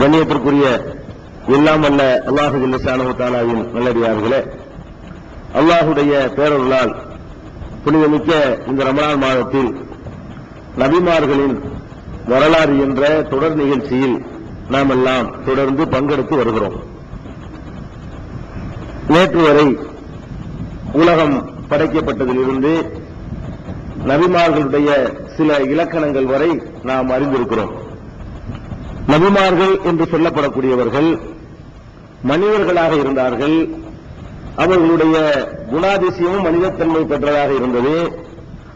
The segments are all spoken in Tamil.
கண்ணியத்திற்குரிய எல்லாம் அல்ல அல்லாஹு ஜில்லசானு தாலாவின் நல்லடியார்களே அல்லாஹுடைய பேரருளால் புனிதமிக்க இந்த ரமணான் மாதத்தில் நபிமார்களின் வரலாறு என்ற தொடர் நிகழ்ச்சியில் நாம் எல்லாம் தொடர்ந்து பங்கெடுத்து வருகிறோம். நேற்று வரை உலகம் படைக்கப்பட்டதிலிருந்து நபிமார்களுடைய சில இலக்கணங்கள் வரை நாம் அறிந்திருக்கிறோம். நபிமார்கள் என்று சொல்லப்படக்கூடியவர்கள் மனிதர்களாக இருந்தார்கள். அவர்களுடைய குணாதிசயமும் மனிதத்தன்மை பெற்றதாக இருந்தது.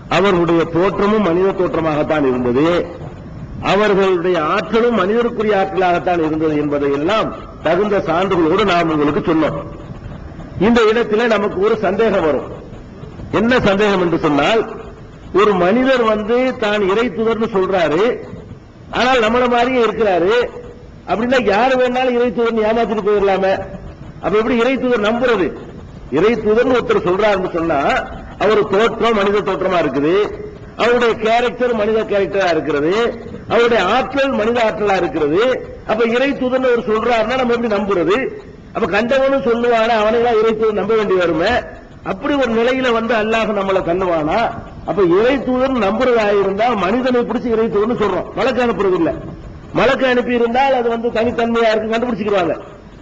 அவர்களுடைய தோற்றமும் மனித தோற்றமாகத்தான் இருந்தது. அவர்களுடைய ஆற்றலும் மனிதருக்குரிய ஆற்றலாகத்தான் இருந்தது என்பதை எல்லாம் தகுந்த சான்றுகளோடு நாம் உங்களுக்கு சொன்னோம். இந்த இடத்துல நமக்கு ஒரு சந்தேகம் வரும். என்ன சந்தேகம் என்று சொன்னால் ஒரு மனிதர் வந்து தான் இறை துதர்னு சொல்றாரு. ஆனால் நம்மள மாதிரியே இருக்கிறாரு. அப்படின்னா யாரு வேணாலும் இறை தூதர் ஏமாத்திட்டு போயிடலாமே. அப்ப எப்படி இறை தூதர் நம்புறது? இறை தூதர்னு ஒருத்தர் சொல்றாருன்னு சொன்னா அவர் தோற்றம் மனித தோற்றமா இருக்குது. அவருடைய கேரக்டர் மனித கேரக்டரா இருக்கிறது. அவருடைய ஆற்றல் மனித ஆற்றலா இருக்கிறது. அப்ப இறை தூதர்னு அவர் சொல்றாருன்னா நம்ம எப்படி நம்புறது? அப்ப கண்டவனும் சொல்லுவானா அவனைதான் இறை தூதர் நம்ப வேண்டி வருமே. அப்படி ஒரு நிலையில வந்து அல்லாஹ் நம்மளை தள்ளுவானா? அப்ப இறை தூதர் நம்புறதா இருந்தால் மனிதனை பிடிச்சி இறை தூதர்னு சொல்றோம். வழக்கு அனுப்புறது இல்ல வழக்கு அனுப்பி இருந்தால் அது வந்து தனித்தன்மையா இருக்கு கண்டுபிடிச்சிக்கிறாங்க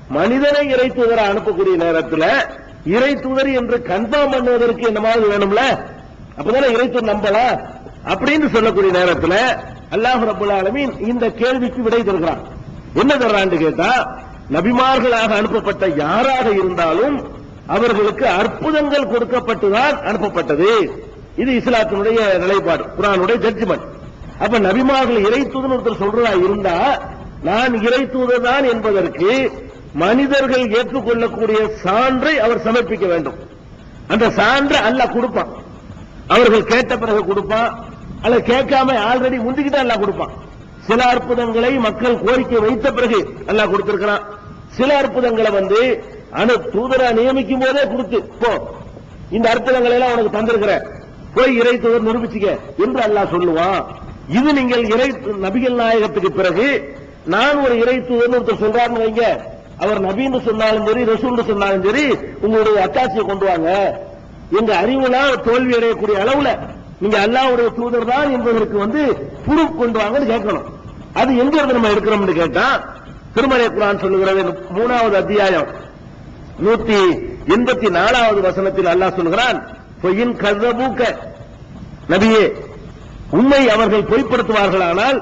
மனிதனை இறை தூதரை அனுப்பக்கூடிய நேரத்தில் இறை தூதர் என்று கன்ஃபார்ம் பண்ணுவதற்கு என்ன மாதிரி வேணும்ல? அப்பதானே இறை தூதர் நம்பலாம் அப்படின்னு சொல்லக்கூடிய நேரத்தில் அல்லாஹ் ரபுல் ஆலமீன் இந்த கேள்விக்கு விடை தருகிறான். என்ன தர்றான்னு கேட்டா நபிமார்களாக அனுப்பப்பட்ட யாராக இருந்தாலும் அவர்களுக்கு அற்புதங்கள் கொடுக்கப்பட்டுதான் அனுப்பப்பட்டது. இது இஸ்லாத்தினுடைய நிலைப்பாடு குரானுடைய ஜட்ஜ்மெண்ட் அப்ப நபிமார்கள் இறை தூதன் ஒருத்தர் சொல்றதா இருந்தா நான் இறை தான் என்பதற்கு மனிதர்கள் ஏற்றுக்கொள்ளக்கூடிய சான்றை அவர் சமர்ப்பிக்க வேண்டும். அந்த சான்றை அல்லாஹ் கொடுப்பான். அவர்கள் கேட்ட பிறகு கொடுப்பான். அல்ல கேட்காம ஆல்ரெடி முந்திக்கிட்டா அல்ல கொடுப்பான். சில அற்புதங்களை மக்கள் கோரிக்கை வைத்த பிறகு அல்லாஹ் கொடுத்திருக்கிறான். சில அற்புதங்களை வந்து அனு தூதரா நியமிக்கும் போதே கொடுத்து போ இந்த அற்புதங்களை எல்லாம் உனக்கு தந்திருக்கிறேன். போய் இறை தூதர் நிரூபிச்சுக்க என்று அல்லாஹ் சொல்லுவான். இது நீங்கள் இறை நபிகள் நாயகத்துக்கு பிறகு நான் ஒரு இறை தூதர் ஒருத்தர் சொல்றாருன்னு வைங்க. அவர் நபின்னு சொன்னாலும் சரி ரசூல்னு சொன்னாலும் சரி உங்களுடைய அத்தாட்சியை கொண்டு வாங்க. எங்க அறிவுல தோல்வி அடையக்கூடிய அளவுல நீங்க அல்லாவுடைய தூதர் தான் என்பதற்கு வந்து புரூப் கொண்டு வாங்கன்னு கேட்கணும். அது எங்க இருந்து நம்ம எடுக்கிறோம்னு கேட்டா திருமலை குரான் சொல்லுகிறது மூணாவது அத்தியாயம். நூத்தி எண்பத்தி நாலாவது வசனத்தில் அல்லாஹ் சொல்கிறான் பொய்யின் கதபூக்க நபியே உண்மை அவர்கள் பொய்ப்படுத்துவார்களானால்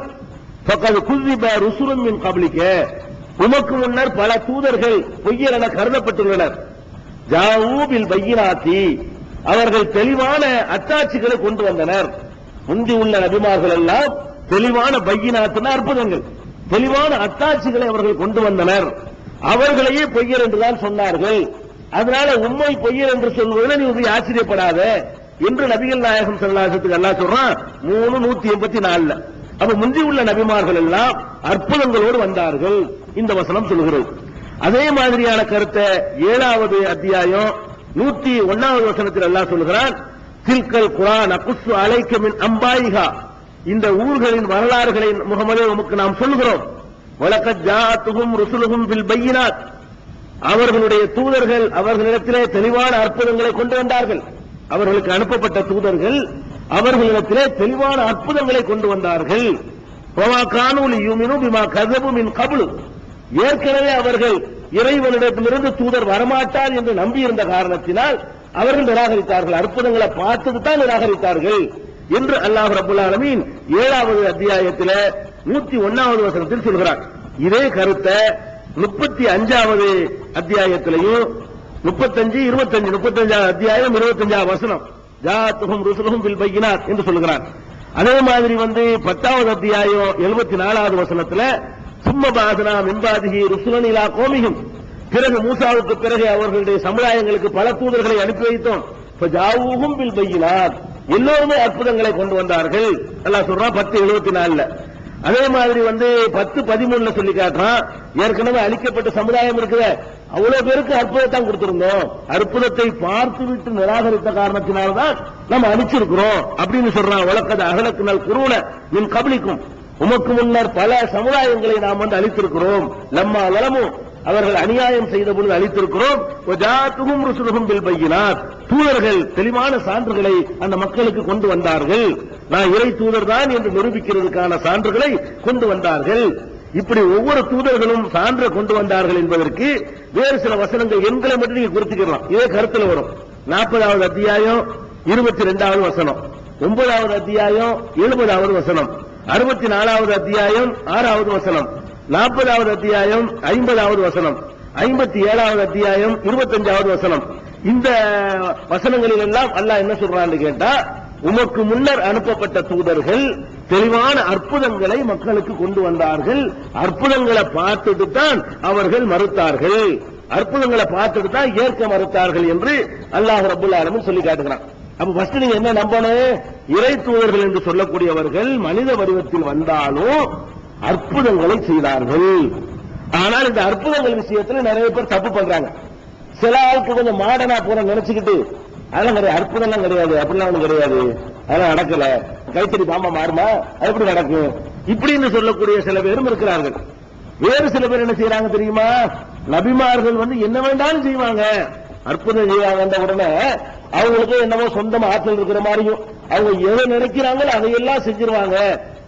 பக்கது குதிப ருசுரம் மின் கபலிக்க உமக்கு முன்னர் பல தூதர்கள் பொய்யர் என கருதப்பட்டுள்ளனர். ஜாவூபில் பையினாத்தி அவர்கள் தெளிவான அத்தாட்சிகளை கொண்டு வந்தனர். முந்தி உள்ள நபிமார்கள் எல்லாம் தெளிவான பையினாத்தின அற்புதங்கள் தெளிவான அத்தாட்சிகளை அவர்கள் கொண்டு வந்தனர். அவர்களையே பொய்யர் என்றுதான் சொன்னார்கள். அதனால உண்மை பொய்யர் என்று சொல்வதில் நீ உதவி ஆச்சரியப்படாத என்று நபிகள் நாயகம் செல்லாசத்துக்கு எல்லாம் சொல்றான். மூணு நூத்தி எண்பத்தி நாலுல. அப்ப முந்தி உள்ள நபிமார்கள் எல்லாம் அற்புதங்களோடு வந்தார்கள். இந்த வசனம் சொல்கிறது. அதே மாதிரியான கருத்தை ஏழாவது அத்தியாயம் நூத்தி ஒன்னாவது வசனத்தில் எல்லாம் சொல்கிறான். தில்கல் குரான் அகுசு அலைக்கமின் அம்பாயிகா இந்த ஊர்களின் வரலாறுகளை முகமதே உமக்கு நாம் சொல்கிறோம் வழக்க ஜாத்துகும் ருசுலுகும் பில் பையினாத். அவர்களுடைய தூதர்கள் அவர்களிடத்திலே தெளிவான அற்புதங்களை கொண்டு வந்தார்கள். அவர்களுக்கு அனுப்பப்பட்ட தூதர்கள் அவர்களிடத்திலே தெளிவான அற்புதங்களை கொண்டு வந்தார்கள். பமா கானூலி யூமினு பிமா ஏற்கனவே அவர்கள் இறைவனிடத்திலிருந்து தூதர் வரமாட்டார் என்று நம்பியிருந்த காரணத்தினால் அவர்கள் நிராகரித்தார்கள். அற்புதங்களை பார்த்துட்டு தான் நிராகரித்தார்கள் என்று அல்லாஹ் ரபுல் ஆலமீன் ஏழாவது அத்தியாயத்தில் நூத்தி ஒன்னாவது வசனத்தில் சொல்கிறார். இதே கருத்தை முப்பத்தி அஞ்சாவது அத்தியாயத்திலையும் முப்பத்தஞ்சு இருபத்தஞ்சு முப்பத்தஞ்சாவது அத்தியாயம் இருபத்தஞ்சாவது வசனம். ஜாத்துகம் ருசுலகம் பில் பையினார் என்று சொல்லுகிறார். அதே மாதிரி வந்து பத்தாவது அத்தியாயம் எழுபத்தி நாலாவது வசனத்துல சும்ம பாசனா மின்பாதிகி ருசுலனிலா பிறகு மூசாவுக்கு பிறகு அவர்களுடைய சமுதாயங்களுக்கு பல தூதர்களை அனுப்பி வைத்தோம். இப்ப ஜாவூகும் பில் பையினார் எல்லோருமே அற்புதங்களை கொண்டு வந்தார்கள். நல்லா சொல்றான் பத்து எழுபத்தி நாலுல. அதே மாதிரி வந்து பத்து பதிமூணுல சொல்லி காட்டுறான். ஏற்கனவே அழிக்கப்பட்ட சமுதாயம் இருக்குது. அவ்வளவு பேருக்கு அற்புதத்தான் கொடுத்திருந்தோம். அற்புதத்தை பார்த்து விட்டு நிராகரித்த காரணத்தினால்தான் நம்ம அழிச்சிருக்கிறோம் அப்படின்னு சொல்றான். வழக்கது நாள் குருவன நின் கபலிக்கும். உமக்கு முன்னர் பல சமுதாயங்களை நாம் வந்து அழித்திருக்கிறோம். லம்மா வளமும் அவர்கள் அநியாயம் செய்த பொழுது அளித்திருக்கிறோம் வஜாத்துஹும் ருசுலுஹும் பில் தூதர்கள் தெளிவான சான்றுகளை அந்த மக்களுக்கு கொண்டு வந்தார்கள். நான் இறை தூதர் தான் என்று நிரூபிக்கிறதுக்கான சான்றுகளை கொண்டு வந்தார்கள். இப்படி ஒவ்வொரு தூதர்களும் சான்று கொண்டு வந்தார்கள் என்பதற்கு வேறு சில வசனங்கள் எண்களை மட்டும் நீங்க குறித்துக்கலாம். இதே கருத்தில் வரும். நாற்பதாவது அத்தியாயம் இருபத்தி ரெண்டாவது வசனம். ஒன்பதாவது அத்தியாயம் எழுபதாவது வசனம். அறுபத்தி நாலாவது அத்தியாயம் ஆறாவது வசனம். நாற்பதாவது அத்தியாயம் ஐம்பதாவது வசனம். ஐம்பத்தி ஏழாவது அத்தியாயம் இருபத்தஞ்சாவது வசனம். இந்த வசனங்களில் எல்லாம் அல்லாஹ் என்ன சொல்றான்னு கேட்டா உமக்கு முன்னர் அனுப்பப்பட்ட தூதர்கள் தெளிவான அற்புதங்களை மக்களுக்கு கொண்டு வந்தார்கள். அற்புதங்களை பார்த்துட்டு தான் அவர்கள் மறுத்தார்கள். அற்புதங்களை பார்த்துட்டு தான் ஏற்க மறுத்தார்கள் என்று அல்லாஹ் ரபுல் ஆலமும் சொல்லி காட்டுகிறான். அப்ப ஃபர்ஸ்ட் நீங்க என்ன நம்பணும்? இறை தூதர்கள் என்று சொல்லக்கூடியவர்கள் மனித வடிவத்தில் வந்தாலும் அற்புதங்களை செய்தார்கள். ஆனால் இந்த அற்புதங்கள் விஷயத்துல நிறைய பேர் தப்பு பண்றாங்க. சில ஆளுக்கு கொஞ்சம் மாடனா போற நினைச்சுக்கிட்டு அதெல்லாம் கிடையாது. அற்புதம்லாம் கிடையாது. அப்படிலாம் ஒன்றும் கிடையாது. அதெல்லாம் நடக்கல. கைத்தறி பாம்பா மாறுமா? அது எப்படி நடக்கும்? இப்படின்னு சொல்லக்கூடிய சில பேரும் இருக்கிறார்கள். வேறு சில பேர் என்ன செய்யறாங்க தெரியுமா? நபிமார்கள் வந்து என்ன வேண்டாலும் செய்வாங்க. அற்புதம் செய்வாங்க உடனே அவங்களுக்கு என்னவோ சொந்தம் ஆற்றல் இருக்கிற மாதிரியும் அவங்க எதை நினைக்கிறாங்களோ அதையெல்லாம் செஞ்சிருவாங்க.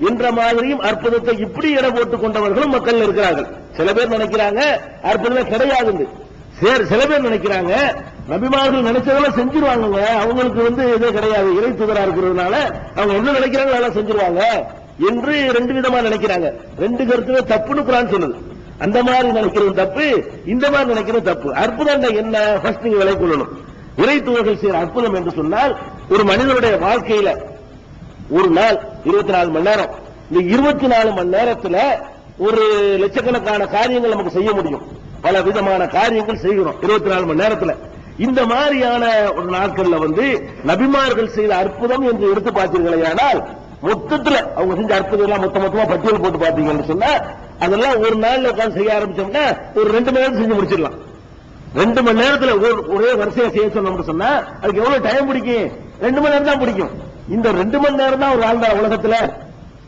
என்ற மாதிரியும் அற்புதத்தை இப்படி இட போட்டு கொண்டவர்களும் மக்கள் இருக்கிறார்கள். சில பேர் நினைக்கிறாங்க அற்புதம் கிடையாது சரி சில பேர் நினைக்கிறாங்க நபிமார்கள் நினைச்சதெல்லாம் செஞ்சிருவாங்க அவங்களுக்கு வந்து இதே கிடையாது. இறை தூதரா இருக்கிறதுனால அவங்க என்ன நினைக்கிறாங்களோ அதெல்லாம் செஞ்சிருவாங்க என்று ரெண்டு விதமா நினைக்கிறாங்க. ரெண்டு கருத்துல தப்புன்னு குரான் சொன்னது அந்த மாதிரி நினைக்கிறது தப்பு இந்த மாதிரி நினைக்கிறது தப்பு. அற்புதம் என்ன? ஃபர்ஸ்ட் நீங்க விலை கொள்ளணும். இறை தூதர்கள் செய்யற அற்புதம் என்று சொன்னால் ஒரு மனிதனுடைய வாழ்க்கையில ஒரு நாள் இருபத்தி நாலு மணி நேரம் இந்த இருபத்தி நாலு மணி நேரத்துல ஒரு லட்சக்கணக்கான காரியங்கள் நமக்கு செய்ய முடியும். பல விதமான காரியங்கள் செய்கிறோம். இருபத்தி நாலு மணி நேரத்துல. இந்த மாதிரியான ஒரு நாட்கள்ல வந்து நபிமார்கள் செய்த அற்புதம் என்று எடுத்து பார்த்தீர்களே ஆனால் மொத்தத்துல அவங்க செஞ்ச அற்புதம் எல்லாம் மொத்த மொத்தமா பட்டியல் போட்டு பார்த்தீங்கன்னு சொன்னா அதெல்லாம் ஒரு நாள்ல உட்காந்து செய்ய ஆரம்பிச்சோம்னா ஒரு ரெண்டு மணி நேரம் செஞ்சு முடிச்சிடலாம். ரெண்டு மணி நேரத்துல ஒரு- ஒரே வரிசையை செய்ய சொன்னோம்னு சொன்னா அதுக்கு எவ்வளவு டைம் பிடிக்கும்? ரெண்டு மணி நேரம் தான் பிடிக்கும். இந்த ரெண்டு மணி நேரம் தான் அவர் வாழ்ந்தார் உலகத்துல.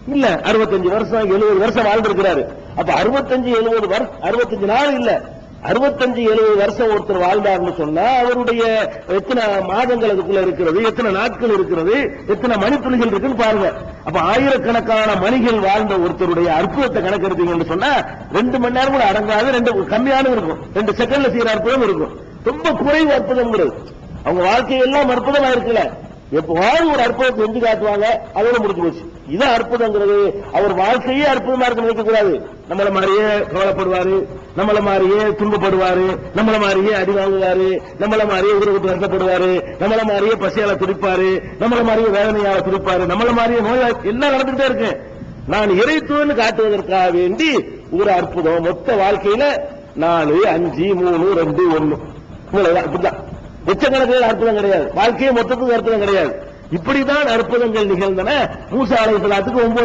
இல்ல அறுபத்தஞ்சு வருஷம் எழுபது வருஷம் வாழ்ந்திருக்கிறாரு. அப்ப அறுபத்தஞ்சு எழுபது வருஷம் அறுபத்தஞ்சு நாள் இல்ல. அறுபத்தஞ்சு எழுபது வருஷம் ஒருத்தர் வாழ்ந்தார்னு சொன்னா அவருடைய எத்தனை மாதங்கள் அதுக்குள்ள இருக்கிறது எத்தனை நாட்கள் இருக்கிறது எத்தனை மணித்துளிகள் இருக்குன்னு பாருங்க. அப்ப ஆயிரக்கணக்கான மணிகள் வாழ்ந்த ஒருத்தருடைய அற்புதத்தை கணக்கெடுத்தீங்கன்னு சொன்னா ரெண்டு மணி நேரம் கூட அடங்காது ரெண்டு கம்மியான இருக்கும். ரெண்டு செகண்ட்ல செய்யற அற்புதம் இருக்கும். ரொம்ப குறைவு அற்புதம்ங்கிறது அவங்க வாழ்க்கையெல்லாம் அற்புதமா இருக்குல்ல எப்பவாவது ஒரு அற்புதத்தை செஞ்சு காட்டுவாங்க அதோட முடிஞ்சு போச்சு. இது அற்புதங்கிறது. அவர் வாழ்க்கையே அற்புதமா இருக்க நினைக்க கூடாது. நம்மள மாதிரியே கவலைப்படுவாரு நம்மள மாதிரியே துன்பப்படுவாரு நம்மள மாதிரியே அடி வாங்குவாரு நம்மள மாதிரியே விட்டு வருத்தப்படுவாரு நம்மள மாதிரியே பசியால துடிப்பாரு நம்மள மாதிரியே வேதனையால துடிப்பாரு நம்மள மாதிரியே நோய் எல்லாம் நடந்துகிட்டே இருக்கு. நான் இறைத்துவன்னு காட்டுவதற்காக வேண்டி ஒரு அற்புதம். மொத்த வாழ்க்கையில நாலு அஞ்சு மூணு ரெண்டு ஒன்னு. இவ்வளவுதான், இப்படிதான் லட்சக்கணக்கில் அற்புதம் கிடையாது. வாழ்க்கையை மொத்தத்துக்கு அற்புதம் கிடையாது. இப்படிதான் அற்புதங்கள் நிகழ்ந்தன. மூசா அலைஹிஸ்ஸலாத்துக்கு ஒன்பது